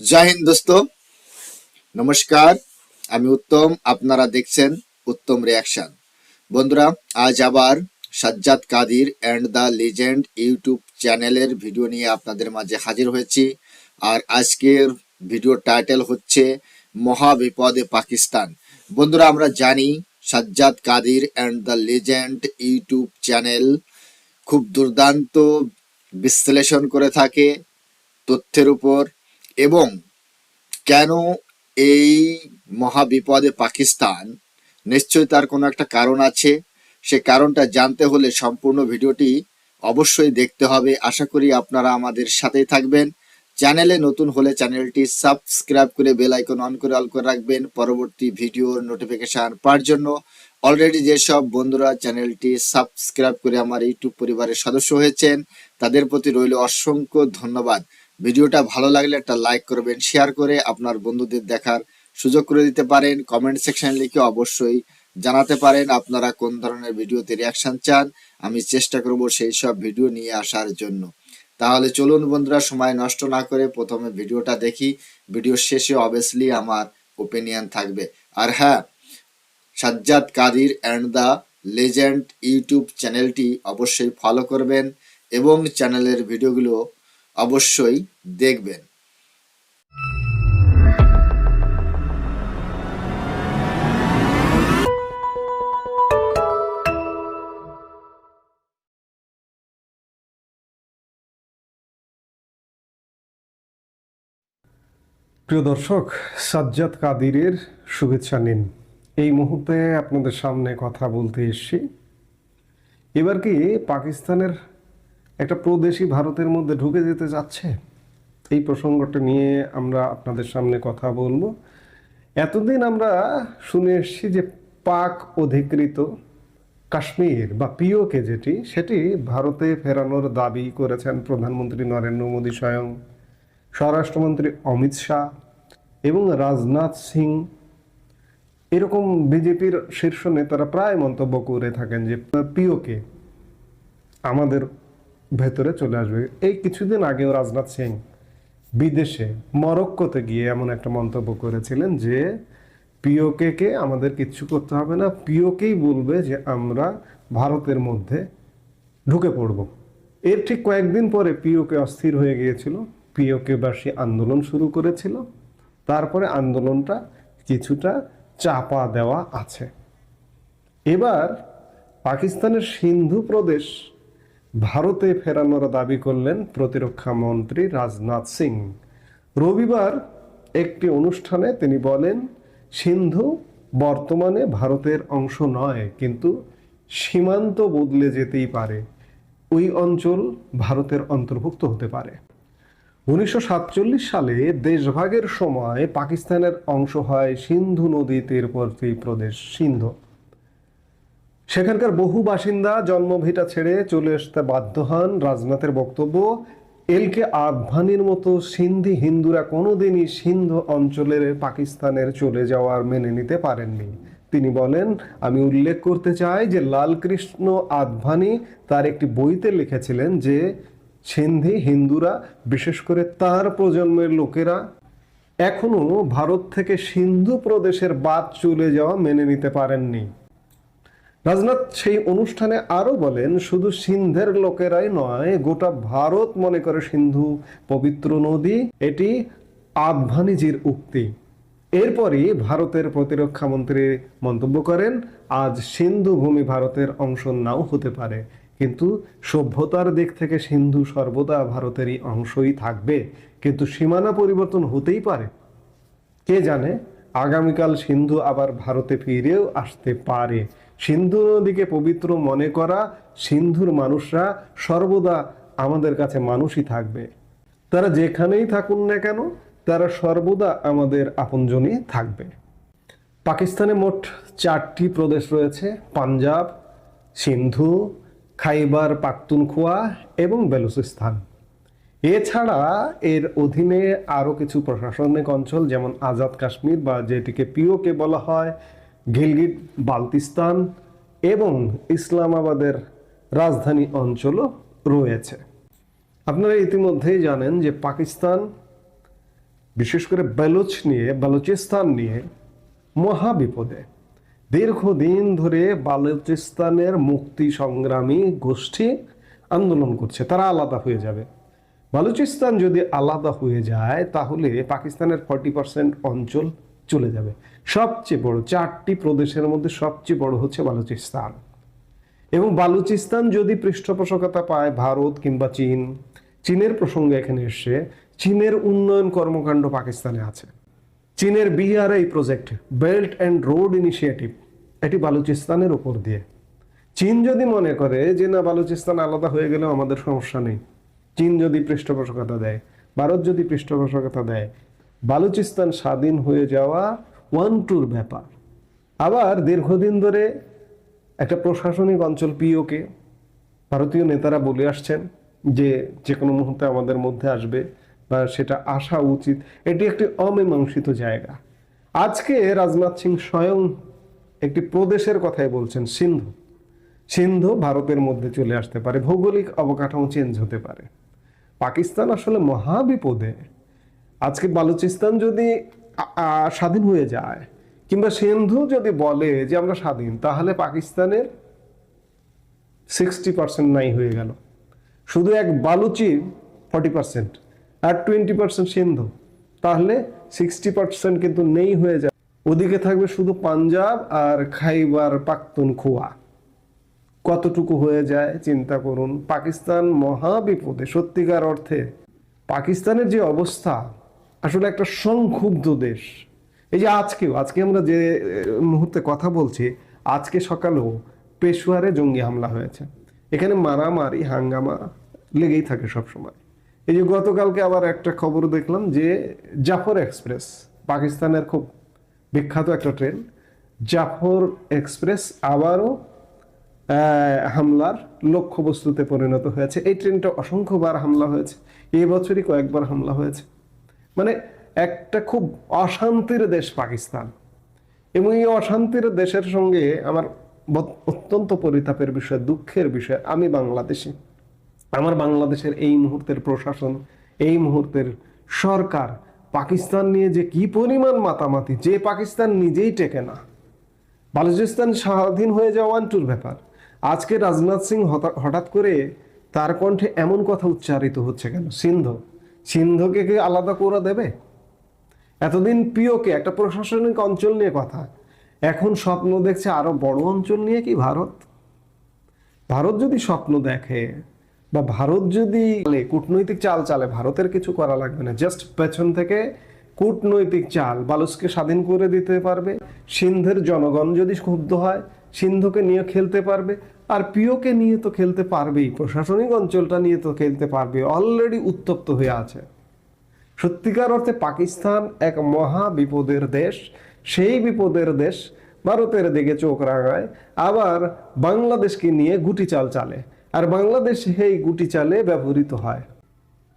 জয় হিন্দ দোস্ত। নমস্কার, আমি উত্তম, আপনারা দেখছেন উত্তম রিয়াকশন বন্ধুরা, আজ আবার Sajjad Qadir and the legend YouTube চ্যানেলের ভিডিও নিয়ে আপনাদের মাঝে হাজির হয়েছি। আর আজকের ভিডিও টাইটেল হচ্ছে মহাবিপদে পাকিস্তান। বন্ধুরা, আমরা জানি Sajjad Qadir and the legend YouTube channel খুব দুর্দান্ত বিশ্লেষণ করে থাকে তথ্যের উপর। এবং কেন এই মহাবিপদে পাকিস্তান? নিশ্চয়ই তার কোনো একটা কারণ আছে। সে কারণটা জানতে হলে সম্পূর্ণ ভিডিওটি অবশ্যই দেখতে হবে। আশা করি আপনারা আমাদের সাথেই থাকবেন। চ্যানেলে নতুন হলে চ্যানেলটি সাবস্ক্রাইব করে বেল আইকন অন করে অল করে রাখবেন পরবর্তী ভিডিওর নোটিফিকেশন পাওয়ার জন্য। অলরেডি যেসব বন্ধুরা চ্যানেলটি সাবস্ক্রাইব করে আমার ইউটিউব পরিবারের সদস্য হয়েছেন, তাদের প্রতি রইল অসংখ্য ধন্যবাদ। ভিডিওটা ভালো লাগলে একটা লাইক করবেন শেয়ার করে আপনার বন্ধুদের দেখার সুযোগ করে দিতে পারেন। কমেন্ট সেকশন লিখে অবশ্যই জানাতে পারেন আপনারা কোন ধরনের ভিডিওতে রিয়াকশন চান। আমি চেষ্টা করব সেই সব ভিডিও নিয়ে আসার জন্য। তাহলে চলুন বন্ধুরা, সময় নষ্ট না করে প্রথমে ভিডিওটা দেখি। ভিডিওর শেষে অবভিয়াসলি আমার ওপিনিয়ন থাকবে। আর হ্যাঁ Sajjad Qadir and the legend YouTube চ্যানেলটি অবশ্যই ফলো করবেন এবং চ্যানেলের ভিডিওগুলো অবশ্যই দেখবেন। প্রিয় দর্শক, সাজ্জাদ কাদিরের শুভেচ্ছা নিন। এই মুহূর্তে আপনাদের সামনে কথা বলতে এসেছি। এবার কি পাকিস্তানের একটা প্রদেশী ভারতের মধ্যে ঢুকে যেতে যাচ্ছে? এই প্রসঙ্গটা নিয়ে আমরা আপনাদের সামনে কথা বলব। এতদিন আমরা শুনে এসেছি যে পাক অধিকৃত কাশ্মীর বা পিওকে যেটি, সেটি ভারতে ফেরানোর দাবি করেছেন প্রধানমন্ত্রী নরেন্দ্র মোদী স্বয়ং, স্বরাষ্ট্রমন্ত্রী অমিত শাহ এবং রাজনাথ সিং। এরকম বিজেপির শীর্ষ নেতারা প্রায় মন্তব্য করে থাকেন যে পিওকে আমাদের ভেতরে চলে আসবে। এই কিছুদিন আগেও রাজনাথ সিং বিদেশে মরক্কোতে গিয়ে এমন একটা মন্তব্য করেছিলেন যে, পিওকে কে আমাদের কিচ্ছু করতে হবে না। পিওকেই বলবে যে, আমরা ভারতের মধ্যে ঢুকে পড়ব। এর ঠিক কয়েকদিন পরে পিওকে অস্থির হয়ে গিয়েছিল। পিওকেবাসী আন্দোলন শুরু করেছিল। তারপরে আন্দোলনটা কিছুটা চাপা দেওয়া আছে। এবার পাকিস্তানের সিন্ধু প্রদেশ ভারতে ফেরানোর দাবি করলেন প্রতিরক্ষা মন্ত্রী রাজনাথ সিং। রবিবার একটি অনুষ্ঠানে তিনি বলেন, সিন্ধু বর্তমানে ভারতের অংশ নয়, কিন্তু সীমান্ত বদলে যেতেই পারে। ওই অঞ্চল ভারতের অন্তর্ভুক্ত হতে পারে। উনিশশো সাতচল্লিশ সালে দেশভাগের সময় পাকিস্তানের অংশ হয় সিন্ধু নদী তীরবর্তী প্রদেশ সিন্ধু। সেখানকার বহু বাসিন্দা জন্মভিটা ছেড়ে চলে আসতে বাধ্য হন রাজনাথের বক্তব্য। এলকে আদভানির মতো সিন্ধি হিন্দুরা কোনোদিনই সিন্ধু অঞ্চলের পাকিস্তানের চলে যাওয়ার মেনে নিতে পারেননি। তিনি বলেন, আমি উল্লেখ করতে চাই যে লালকৃষ্ণ আদভানি তার একটি বইতে লিখেছিলেন যে, সিন্ধি হিন্দুরা, বিশেষ করে তার প্রজন্মের লোকেরা এখনও ভারত থেকে সিন্ধু প্রদেশের বাদ চলে যাওয়া মেনে নিতে পারেননি। রাজনাথ সেই অনুষ্ঠানে আরও বলেন, শুধু সিন্ধের লোকেরাই নয়, গোটা ভারত মনে করে সিন্ধু পবিত্র নদী, এটি আদভানিজির উক্তি। এরপরই ভারতের প্রতিরক্ষা মন্ত্রী মন্তব্য করেন, আজ সিন্ধু ভূমি ভারতের অংশ নাও হতে পারে, কিন্তু সভ্যতার দিক থেকে সিন্ধু সর্বদা ভারতেরই অংশই থাকবে, কিন্তু সীমানা পরিবর্তন হতেই পারে। কে জানে, আগামীকাল সিন্ধু আবার ভারতে ফিরেও আসতে পারে। সিন্ধু নদীকে পবিত্র মনে করা, সিন্ধুর মানুষরা সর্বদা আমাদের কাছে মানুষই থাকবে। তারা যেখানেই থাকুন না কেন, তারা সর্বদা আমাদের আপনজনই থাকবে। পাকিস্তানে মোট চারটি প্রদেশ রয়েছে, পাঞ্জাব, সিন্ধু, খাইবার, পাখতুনখোয়া এবং বেলুচিস্তান। এছাড়া এর অধীনে আরও কিছু প্রশাসনিক অঞ্চল, যেমন আজাদ কাশ্মীর বা যেটিকে পিওকে বলা হয় গিলগিট, বালতিস্তান এবং ইসলামাবাদের রাজধানী অঞ্চলও রয়েছে। আপনারা ইতিমধ্যেই জানেন যে পাকিস্তান, বিশেষ করে বেলুচ নিয়ে, বালুচিস্তান নিয়ে মহা বিপদে দীর্ঘদিন ধরে বালুচিস্তানের মুক্তি সংগ্রামী গোষ্ঠী আন্দোলন করছে, তারা আলাদা হয়ে যাবে। বালুচিস্তান যদি আলাদা হয়ে যায়, তাহলে পাকিস্তানের ফর্টি পার্সেন্ট অঞ্চল চলে যাবে। সবচেয়ে বড়, চারটি প্রদেশের মধ্যে সবচেয়ে বড় হচ্ছে বালুচিস্তান। এবং বালুচিস্তান যদি পৃষ্ঠপোষকতা পায় ভারত কিংবা চীন, চীনের প্রসঙ্গে এখানে এসে চীনের উন্নয়ন কর্মকাণ্ড পাকিস্তানে আছে। চীনের BRI project, belt and road initiative, এটি বালুচিস্তানের উপর দিয়ে। চীন যদি মনে করে যে না, বালুচিস্তান আলাদা হয়ে গেলেও আমাদের সমস্যা নেই। চীন যদি পৃষ্ঠপোষকতা দেয়, ভারত যদি পৃষ্ঠপোষকতা দেয় বালুচিস্তান স্বাধীন হয়ে যাওয়া ওয়ান টুর ব্যাপার। আবার দীর্ঘদিন ধরে একটা প্রশাসনিক অঞ্চল পিওকে, ভারতীয় নেতারা বলে আসছেন যে যে কোনো মুহূর্তে আমাদের মধ্যে আসবে বা সেটা আসা উচিত। এটি একটি অমীমাংসিত জায়গা। আজকে রাজনাথ সিং স্বয়ং একটি প্রদেশের কথাই বলছেন, সিন্ধু। সিন্ধু ভারতের মধ্যে চলে আসতে পারে, ভৌগোলিক অবকাঠামো চেঞ্জ হতে পারে। পাকিস্তান আসলে মহা বিপদে আজকে বালুচিস্তান যদি স্বাধীন হয়ে যায়, কিংবা সিন্ধু যদি বলে যে আমরা স্বাধীন, তাহলে পাকিস্তানের সিক্সটি পার্সেন্ট নাই হয়ে গেল। শুধু এক বালুচি ফর্টি পার্সেন্ট আর টোয়েন্টি পার্সেন্ট সিন্ধু, তাহলে সিক্সটি পার্সেন্ট কিন্তু নেই হয়ে যায়। ওদিকে থাকবে শুধু পাঞ্জাব আর খাইবার পাখতুন খোয়া। কতটুকু হয়ে যায় চিন্তা করুন। পাকিস্তান মহা বিপদে সত্যিকার অর্থে পাকিস্তানের যে অবস্থা আসলে একটা সংক্ষুব্ধ দেশ। এই যে আজকেও, আজকে আমরা যে মুহূর্তে কথা বলছি, আজকে সকালেও পেশোয়ারে জঙ্গি হামলা হয়েছে। এখানে মারামারি, হাঙ্গামা লেগেই থাকে সব সময় এই যে গতকালকে আবার একটা খবর দেখলাম যে জাফর এক্সপ্রেস, পাকিস্তানের খুব বিখ্যাত একটা ট্রেন, জাফর এক্সপ্রেস আবারও হামলার লক্ষ্যবস্তুতে পরিণত হয়েছে। এই ট্রেনটা অসংখ্যবার হামলা হয়েছে। এই বছরই কয়েকবার হামলা হয়েছে। মানে একটা খুব অশান্তির দেশ পাকিস্তান। এবং এই অশান্তির দেশের সঙ্গে আমার অত্যন্ত পরিতাপের বিষয়, দুঃখের বিষয়, আমি বাংলাদেশি। আমার বাংলাদেশের এই মুহূর্তের প্রশাসন, এই মুহূর্তের সরকার পাকিস্তান নিয়ে যে কি পরিমাণ মাতামাতি, যে পাকিস্তান নিজেই টেকে না। বালুচিস্তান স্বাধীন হয়ে যাওয়া ওয়ান ব্যাপার। আজকে রাজনাথ সিং হঠাৎ করে তার কণ্ঠে এমন কথা উচ্চারিত হচ্ছে কেন? সিন্ধু। সিন্ধুকে কি আলাদা করে দেবে? এতদিন পিওকে একটা প্রশাসনিক অঞ্চল নিয়ে কথা। এখন স্বপ্ন দেখছে আরও বড় অঞ্চল নিয়ে কি ভারত? ভারত যদি স্বপ্ন দেখে বা ভারত যদি কূটনৈতিক চাল চালে, ভারতের কিছু করা লাগবে না। জাস্ট পেছন থেকে কূটনৈতিক চাল বালুসকে স্বাধীন করে দিতে পারবে। সিন্ধের জনগণ যদি ক্ষুব্ধ হয়, সিন্ধুকে নিয়ে খেলতে পারবে। আর পিওকে নিয়ে তো খেলতে পারবেই, প্রশাসনিক অঞ্চলটা নিয়ে তো খেলতে পারবে অলরেডি উত্তপ্ত হয়ে আছে। সত্যিকার অর্থে পাকিস্তান এক মহা বিপদের দেশ, সেই বিপদের দেশ ভারতের দিকে চোখ রাঙায়, আবার বাংলাদেশকে নিয়ে গুটি চাল চালে আর বাংলাদেশ সেই গুটি চালে ব্যবহৃত হয়।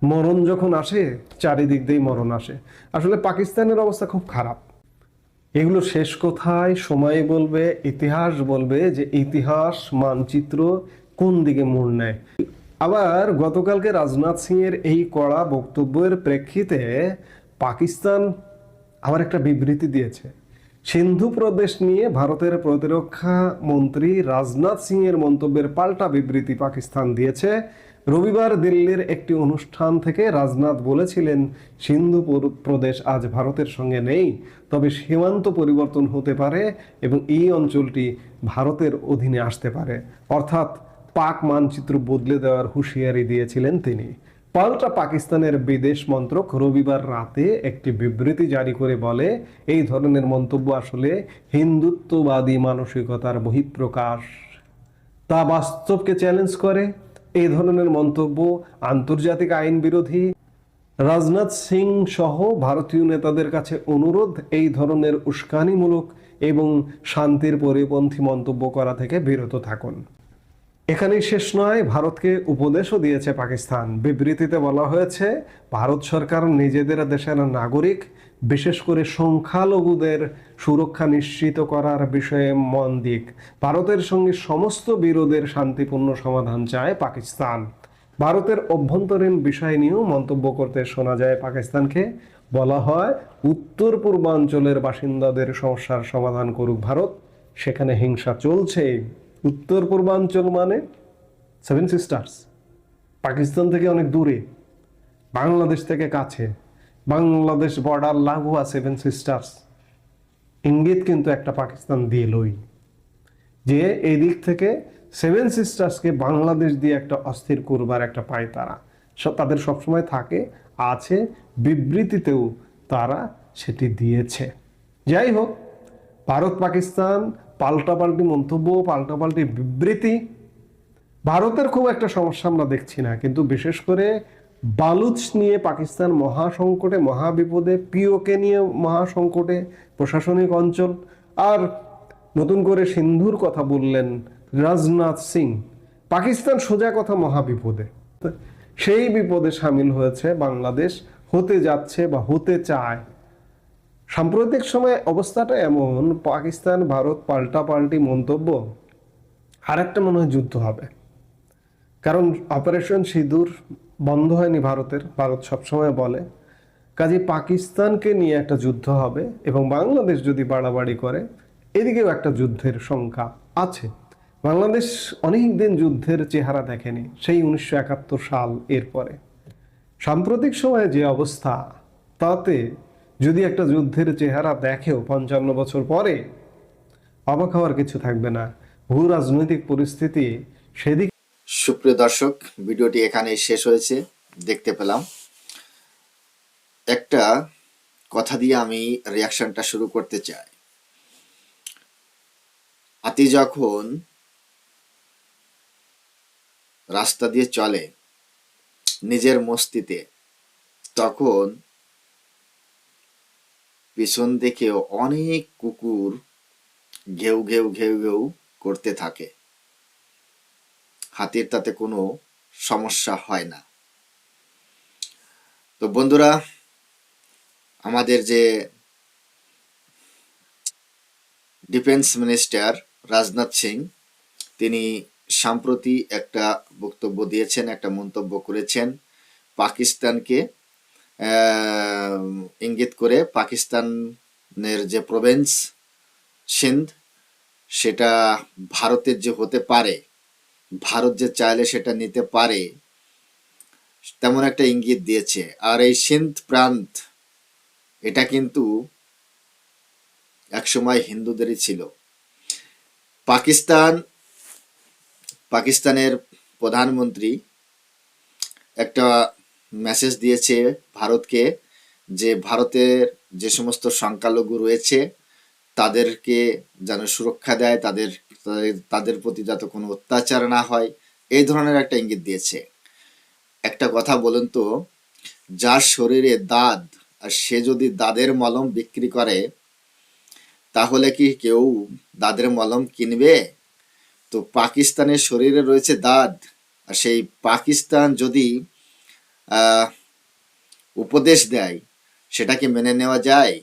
মরণ যখন আসে, চারিদিক দিয়েই মরণ আসে। আসলে পাকিস্তানের অবস্থা খুব খারাপ। এগুলো শেষ কোথায়? সময় বলবে, ইতিহাস বলবে যে ইতিহাস, মানচিত্র কোন দিকে মোড় নেয়? আবার গতকালকে রাজনাথ সিং এর এই কড়া বক্তব্যের প্রেক্ষিতে পাকিস্তান আবার একটা বিবৃতি দিয়েছে। সিন্ধু প্রদেশ নিয়ে ভারতের প্রতিরক্ষা মন্ত্রী রাজনাথ সিং এর মন্তব্যের পাল্টা বিবৃতি পাকিস্তান দিয়েছে। রবিবার দিল্লির একটি অনুষ্ঠান থেকে রাজনাথ বলেছিলেন, সিন্ধু প্রদেশ আজ ভারতের সঙ্গে নেই, তবে সীমান্ত পরিবর্তন হতে পারে এবং এই অঞ্চলটি ভারতের অধীনে আসতে পারে। অর্থাৎ পাক মানচিত্র বদলে দেওয়ার হুঁশিয়ারি দিয়েছিলেন তিনি। পাল্টা পাকিস্তানের বিদেশ মন্ত্রক রবিবার রাতে একটি বিবৃতি জারি করে বলে, এই ধরনের মন্তব্য আসলে হিন্দুত্ববাদী মানসিকতার বহিঃপ্রকাশ। তা বাস্তবকে চ্যালেঞ্জ করে। এই ধরনের মন্তব্য আন্তর্জাতিক আইন বিরোধী রাজনাথ সিং সহ ভারতীয় নেতাদের কাছে অনুরোধ এই ধরনের উস্কানিমূলক এবং শান্তির পরিপন্থী মন্তব্য করা থেকে বিরত থাকুন। এখানেই শেষ নয়, ভারতকে উপদেশও দিয়েছে পাকিস্তান। বিবৃতিতে বলা হয়েছে, ভারত সরকার নিজেদের দেশের নাগরিক বিশেষ করে সংখ্যালঘুদের সুরক্ষা নিশ্চিত করার বিষয়ে মন দিক। ভারতের সঙ্গে সমস্ত বিরোধের শান্তিপূর্ণ সমাধান চায় পাকিস্তান। ভারতের অভ্যন্তরীণ বিষয় নিয়েও মন্তব্য করতে শোনা যায় পাকিস্তানকে। বলা হয়, উত্তর পূর্বাঞ্চলের বাসিন্দাদের সমস্যার সমাধান করুক ভারত, সেখানে হিংসা চলছে। উত্তর পূর্বাঞ্চল মানে সেভেন সিস্টার্স পাকিস্তান থেকে অনেক দূরে, বাংলাদেশ থেকে কাছে। বাংলাদেশ বর্ডার লাগোয়া সেভেন সিস্টার্স ইঙ্গিত কিন্তু একটা পাকিস্তান দিলই যে এই দিক থেকে সেভেন সিস্টার্সকে বাংলাদেশ দিয়ে একটা অস্থির করবার একটা পায় তারা। তাদের সবসময় থাকে, আছে, বিবৃতিতেও তারা সেটি দিয়েছে। যাই হোক, ভারত পাকিস্তান পাল্টাপাল্টি মন্তব্য পাল্টাপাল্টি বিবৃতি। ভারতের খুব একটা সমস্যা আমরা দেখছি না, কিন্তু বিশেষ করে বালুচ নিয়ে পাকিস্তান মহাসংকটে, মহাবিপদে, পিওকে নিয়ে মহাসংকটে প্রশাসনিক অঞ্চল। আর নতুন করে সিন্ধুর কথা বললেন রাজনাথ সিং, পাকিস্তান সোজা কথা মহাবিপদে। সেই বিপদে সামিল হয়েছে বাংলাদেশ, হতে যাচ্ছে বা হতে চায়। সাম্প্রতিক সময়ে অবস্থাটা এমন, পাকিস্তান, ভারত পাল্টাপাল্টি মন্তব্য আর একটা মনে হয় যুদ্ধ হবে। কারণ অপারেশন সিঁদুর বন্ধ হয়নি ভারতের, ভারত সবসময় বলে। কাজে পাকিস্তানকে নিয়ে একটা যুদ্ধ হবে এবং বাংলাদেশ যদি বাড়াবাড়ি করে, এদিকেও একটা যুদ্ধের সংখ্যা আছে। বাংলাদেশ অনেক দিন যুদ্ধের চেহারা দেখেনি, সেই উনিশশো একাত্তর সাল এরপরে। সাম্প্রতিক সময়ে যে অবস্থা, তাতে যদি একটা যুদ্ধের চেহারা দেখেও পঞ্চান্ন বছর পরে, অবাক হওয়ার কিছু থাকবে না। ভূ রাজনৈতিক পরিস্থিতি সেদিক সুপ্রিয় দর্শক, ভিডিওটি এখানে শেষ হয়েছে। দেখতে পেলাম। একটা কথা দিয়ে আমি রিয়াকশনটা শুরু করতে চাই। হাতি যখন রাস্তা দিয়ে চলে নিজের মস্তিতে, তখন পিছন দিকেও অনেক কুকুর ঘেউ ঘেউ ঘেউ ঘেউ করতে থাকে। হাতির তাতে কোনো সমস্যা হয় না। তো বন্ধুরা, আমাদের যে ডিফেন্স মিনিস্টার রাজনাথ সিং, তিনি সম্প্রতি একটা বক্তব্য দিয়েছেন, একটা মন্তব্য করেছেন পাকিস্তানকে ইঙ্গিত করে পাকিস্তানের যে প্রভিন্স সিন্ধ, সেটা ভারতের যে হতে পারে ভারত যে চাইলে সেটা নিতে পারে, তেমন একটা ইঙ্গিত দিয়েছে। আর এই সিন্ধ প্রান্ত, এটা কিন্তু একসময় হিন্দুদেরই ছিল। পাকিস্তান, পাকিস্তানের প্রধানমন্ত্রী একটা মেসেজ দিয়েছে ভারতকে যে ভারতের যে সমস্ত সংখ্যালঘু রয়েছে, তাদেরকে যেন সুরক্ষা দেয়, তাদের তাদের- প্রতি যাতে কোনো অত্যাচার না হয়, এই ধরনের একটা ইঙ্গিত দিয়েছে। একটা কথা বলুন তো, যার শরীরে দাঁত আর সে যদি দাদের মলম বিক্রি করে, তাহলে কি কেউ দাদের মলম কিনবে? তো পাকিস্তানের শরীরে রয়েছে দাঁত, আর সেই পাকিস্তান যদি উপদেশ দেয় সেটাকে মেনে নেওয়া যায়?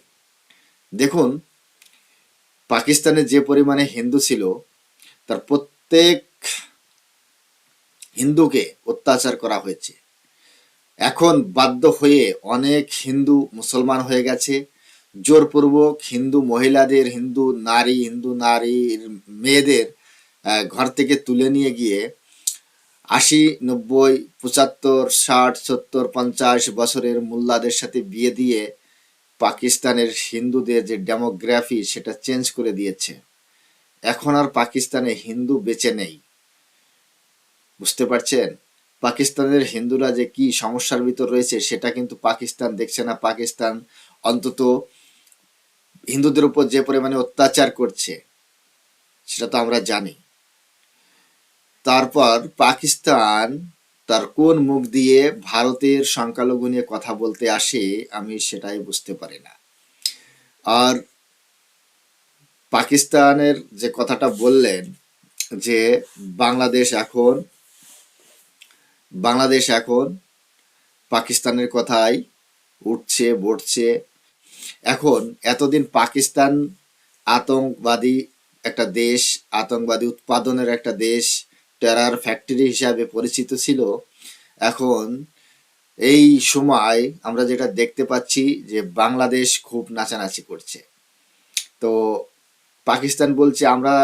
দেখুন, পাকিস্তানে যে পরিমাণে হিন্দু ছিল তার প্রত্যেক হিন্দুকে অত্যাচার করা হয়েছে। এখন বাধ্য হয়ে অনেক হিন্দু মুসলমান হয়ে গেছে। জোরপূর্বক হিন্দু মহিলাদের, হিন্দু নারী, হিন্দু নারীর মেয়েদের ঘর থেকে তুলে নিয়ে গিয়ে আশি, নব্বই, পঁচাত্তর, ষাট, সত্তর, পঞ্চাশ বছরের মোল্লাদের সাথে বিয়ে দিয়ে পাকিস্তানের হিন্দুদের যে ডেমোগ্রাফি, সেটা চেঞ্জ করে দিয়েছে। এখন আর পাকিস্তানে হিন্দু বেঁচে নেই। বুঝতে পারছেন? পাকিস্তানের হিন্দুরা যে কি সমস্যার ভিতর রয়েছে, সেটা কিন্তু পাকিস্তান দেখছে না। পাকিস্তান অন্তত হিন্দুদের উপর যে পরিমাণে অত্যাচার করছে, সেটা তো আমরা জানি। তারপর পাকিস্তান তার কোন মুখ দিয়ে ভারতের সংখ্যালঘু নিয়ে কথা বলতে আসে, আমি সেটাই বুঝতে পারি না। আর পাকিস্তানের যে কথাটা বললেন, যে বাংলাদেশ এখন বাংলাদেশ এখন পাকিস্তানের কথাই উঠছে, বটছে। এখন এতদিন পাকিস্তান আতঙ্কবাদী একটা দেশ, আতঙ্কবাদী উৎপাদনের একটা দেশ টেরার ফ্যাক্টরি হিসাবে পরিচিত ছিল। এখন এই সময় আমরা যেটা দেখতে পাচ্ছি যে বাংলাদেশ খুব নাচানাচি করছে। তো পাকিস্তান বলছে, আমরা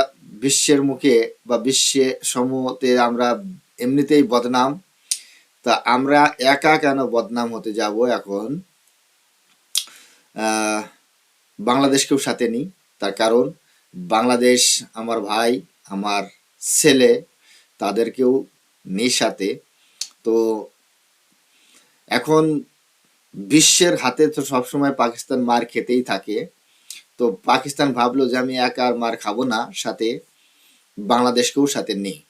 বিশ্বের মুখে বা বিশ্বে সমূহতে আমরা এমনিতেই বদনাম। তা আমরা একা কেন বদনাম হতে যাব এখন? বাংলাদেশকেও সাথে নিই, তার কারণ বাংলাদেশ আমার ভাই, আমার ছেলে, তাদেরকেও নিই সাথে। তো এখন বিশ্বের হাতে তো সবসময় পাকিস্তান মার খেতেই থাকে। তো পাকিস্তান ভাবলো যে আমি একা আর মার খাব না, সাথে বাংলাদেশকেও সাথে নেই।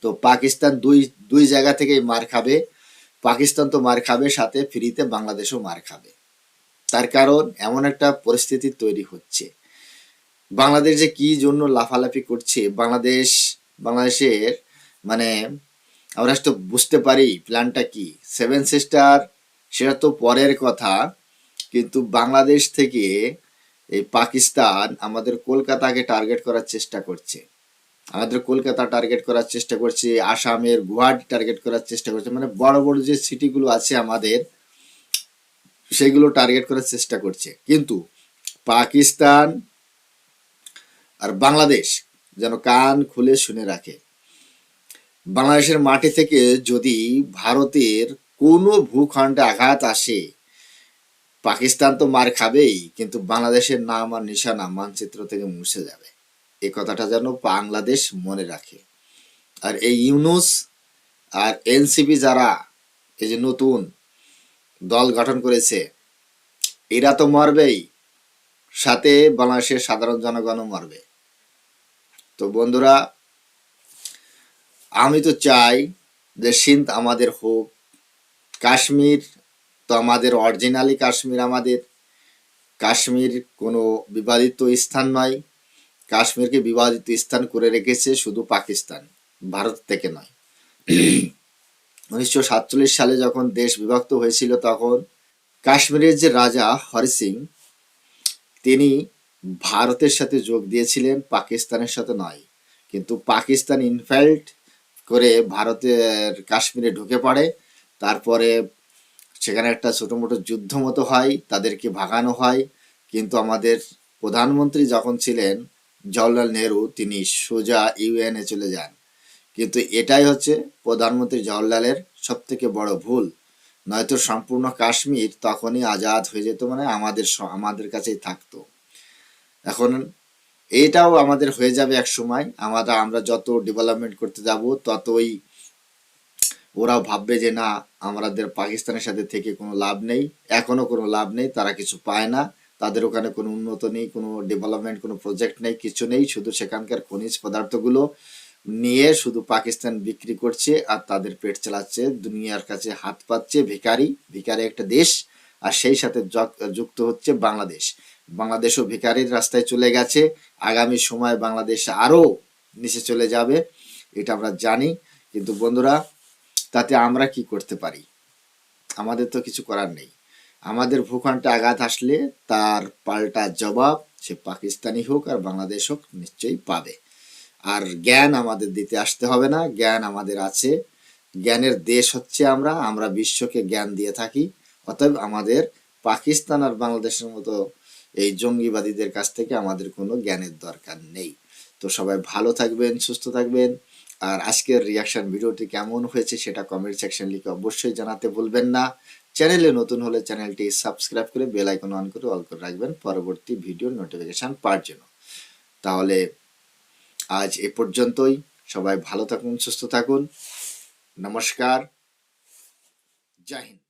তো পাকিস্তান দুই দুই জায়গা থেকেই মার খাবে। পাকিস্তান তো মার খাবে, সাথে ফ্রিতে বাংলাদেশও মার খাবে। তার কারণ এমন একটা পরিস্থিতি তৈরি হচ্ছে। বাংলাদেশ যে কি জন্য লাফালাফি করছে, বাংলাদেশ, বাংলাদেশের মানে আমরা তো বুঝতে পারি প্ল্যানটা কি। সেভেন সিস্টার, সেটা তো পরের কথা। কিন্তু বাংলাদেশ থেকে এই পাকিস্তান আমাদের কলকাতাকে টার্গেট করার চেষ্টা করছে। আমাদের কলকাতা টার্গেট করার চেষ্টা করছে, আসামের গুয়াহাটি টার্গেট করার চেষ্টা করছে মানে বড় বড় যে সিটিগুলো আছে আমাদের, সেগুলো টার্গেট করার চেষ্টা করছে। কিন্তু পাকিস্তান আর বাংলাদেশ যেন কান খুলে শুনে রাখে। বাংলাদেশের মাটি থেকে যদি ভারতের কোনো ভূখণ্ডে আঘাত আসে পাকিস্তান তো মার খাবেই, কিন্তু বাংলাদেশের নাম আর নিশানা মানচিত্র থেকে মুছে যাবে। এই কথাটা যেন বাংলাদেশ মনে রাখে। আর এই ইউনুস আর এনসিপি যারা, এই যে নতুন দল গঠন করেছে, এরা তো মরবেই, সাথে বাংলাদেশের সাধারণ জনগণও মরবে। তো বন্ধুরা, আমি তো চাই যে সিন্ধ আমাদের হোক, কাশ্মীর তো আমাদের অরিজিনালি কাশ্মীর আমাদের, কাশ্মীর কোনো বিবাদিত স্থান নয়। কাশ্মীরকে বিবাদিত স্থান করে রেখেছে শুধু পাকিস্তান, ভারত থেকে নয়। উনিশশো সাতচল্লিশ সালে যখন দেশ বিভক্ত হয়েছিল তখন কাশ্মীরের যে রাজা হরি সিং, তিনি ভারতের সাথে যোগ দিয়েছিলেন, পাকিস্তানের সাথে নয়। কিন্তু পাকিস্তান ইনফ্যাল্ট করে ভারতের কাশ্মীরে ঢুকে পড়ে। তারপরে সেখানে একটা ছোট মোটো যুদ্ধ মতো হয়, তাদেরকে ভাগানো হয়। কিন্তু আমাদের প্রধানমন্ত্রী যখন ছিলেন, জওয়াহরলাল নেহরু, তিনি সোজা ইউএনএ চলে যান। কিন্তু এটাই হচ্ছে প্রধানমন্ত্রী জওয়াহরলালের সব থেকে বড় ভুল। নয়তো সম্পূর্ণ কাশ্মীর তখনই আজাদ হয়ে যেত মানে আমাদের আমাদের কাছেই থাকতো। এখন এইটাও আমাদের হয়ে যাবে এক সময়। আমরা আমরা যত ডেভেলপমেন্ট করতে যাব, ততই ওরাও ভাববে যে না আমাদের পাকিস্তানের সাথে থেকে কোনো লাভ নেই, এখনও কোনো লাভ নেই, তারা কিছু পায় না। তাদের ওখানে কোনো উন্নত নেই, কোনো ডেভেলপমেন্ট কোনো প্রজেক্ট নেই, কিছু নেই, শুধু সেখানকার খনিজ পদার্থগুলো নিয়ে শুধু পাকিস্তান বিক্রি করছে আর তাদের পেট চালাচ্ছে, দুনিয়ার কাছে হাত পাচ্ছে ভিখারি ভিখারি একটা দেশ আর সেই সাথে যুক্ত হচ্ছে বাংলাদেশ। বাংলাদেশও ভিখারির রাস্তায় চলে গেছে, আগামী সময় বাংলাদেশ আরও নিচে চলে যাবে, এটা আমরা জানি। কিন্তু বন্ধুরা তাতে আমরা কি করতে পারি? আমাদের তো কিছু করার নেই। আমাদের ভূখণ্ডে আঘাত আসলে তার পাল্টা জবাব সে পাকিস্তানি হোক আর বাংলাদেশ হোক নিশ্চয়ই পাবে। আর জ্ঞান আমাদের দিতে আসতে হবে না। জ্ঞান আমাদের আছে। জ্ঞানের দেশ হচ্ছে আমরা। আমরা বিশ্বকে জ্ঞান দিয়ে থাকি। অতএব আমাদের পাকিস্তান আর বাংলাদেশের মতো এই জঙ্গিবাদীদের কাছ থেকে আমাদের কোনো জ্ঞানের দরকার নেই। তো সবাই ভালো থাকবেন, সুস্থ থাকবেন। আর আজকের রিয়াকশন ভিডিওটি কেমন হয়েছে সেটা কমেন্ট সেকশন লিখে অবশ্যই জানাতে ভুলবেন না। চ্যানেলে নতুন হলে চ্যানেলটি সাবস্ক্রাইব করে বেল আইকন অন করে অল করে রাখবেন পরবর্তী ভিডিওর নোটিফিকেশন পাওয়ার জন্য। তাহলে আজ এ পর্যন্তই। সবাই ভালো থাকুন, সুস্থ থাকুন। নমস্কার। জয় হিন্দ।